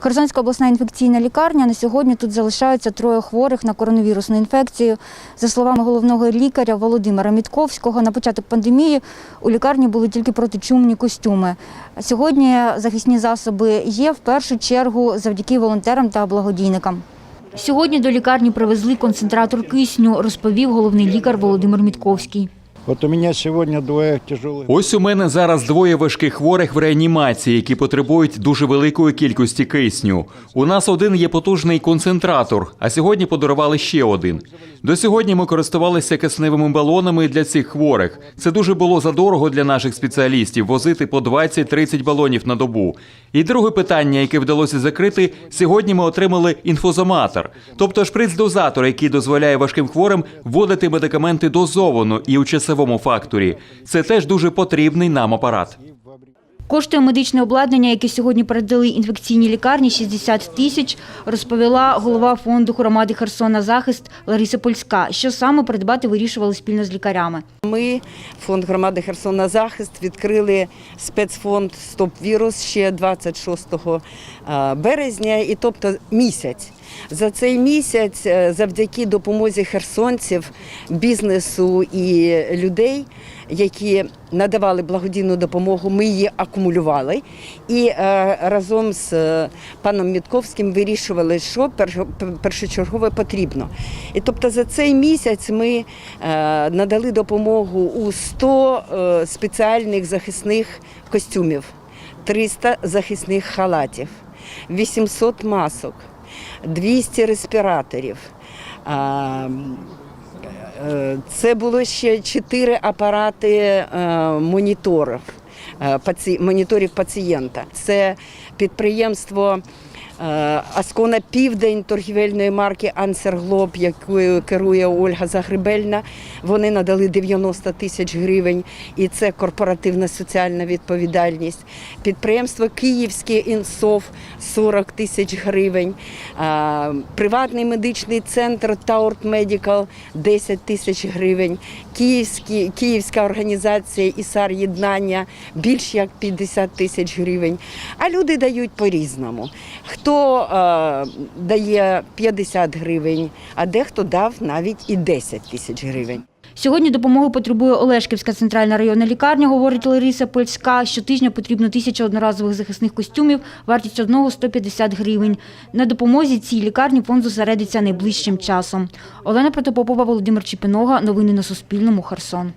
Херсонська обласна інфекційна лікарня. На сьогодні тут залишаються троє хворих на коронавірусну інфекцію. За словами головного лікаря Володимира Мітковського, на початок пандемії у лікарні були тільки протичумні костюми. Сьогодні захисні засоби є в першу чергу завдяки волонтерам та благодійникам. Сьогодні до лікарні привезли концентратор кисню, розповів головний лікар Володимир Мітковський. Вот у меня сегодня двое тяжелых. Ось у мене зараз двоє важких хворих в реанімації, які потребують дуже великої кількості кисню. У нас один є потужний концентратор, а сьогодні подарували ще один. До сьогодні ми користувалися кисневими балонами для цих хворих. Це дуже було задорого для наших спеціалістів возити по 20-30 балонів на добу. І друге питання, яке вдалося закрити, сьогодні ми отримали інфузоматор, тобто шприц-дозатор, який дозволяє важким хворим вводити медикаменти дозовано і у часовому факторі. Це теж дуже потрібний нам апарат. Коштує медичне обладнання, яке сьогодні передали інфекційній лікарні 60 тисяч, розповіла голова фонду громади Херсона Захист Лариса Польська. Що саме придбати вирішували спільно з лікарями. Ми, фонд громади Херсон на захист, відкрили спецфонд Стоп вірус ще 26 е, березня, і тобто місяць. За цей місяць, е, завдяки допомозі херсонців, бізнесу і людей, які надавали благодійну допомогу, ми її акумулювали. І е, разом з е, паном Мітковським вирішували, що перш- першочергове потрібно. І тобто за цей місяць ми е, надали допомогу у 100 е, спеціальних захисних костюмів, 300 захисних халатів, 800 масок, 200 респіраторів. Е, Це було ще чотири апарати е, моніторів, е, моніторів пацієнта. Це підприємство Аскона Південь торгівельної марки Ансерглоб, якою керує Ольга Загребельна. Вони надали 90 тисяч гривень, і це корпоративна соціальна відповідальність. Підприємство Київський інсов 40 тисяч гривень. Е, Приватний медичний центр Таурт Медикал 10 тисяч гривень. Київські, Київська організація ІСАР Єднання більш як 50 тисяч гривень. А люди дають по-різному. Хто е, дає 50 гривень, а дехто дав навіть і 10 тисяч гривень. Сьогодні допомоги потребує Олешківська центральна районна лікарня, говорить Лариса Польська. Щотижня потрібно тисяча одноразових захисних костюмів, вартість одного 150 гривень. На допомозі цій лікарні фонд зосередиться найближчим часом. Олена Протопопова, Володимир Чіпінога. Новини на Суспільному. Херсон.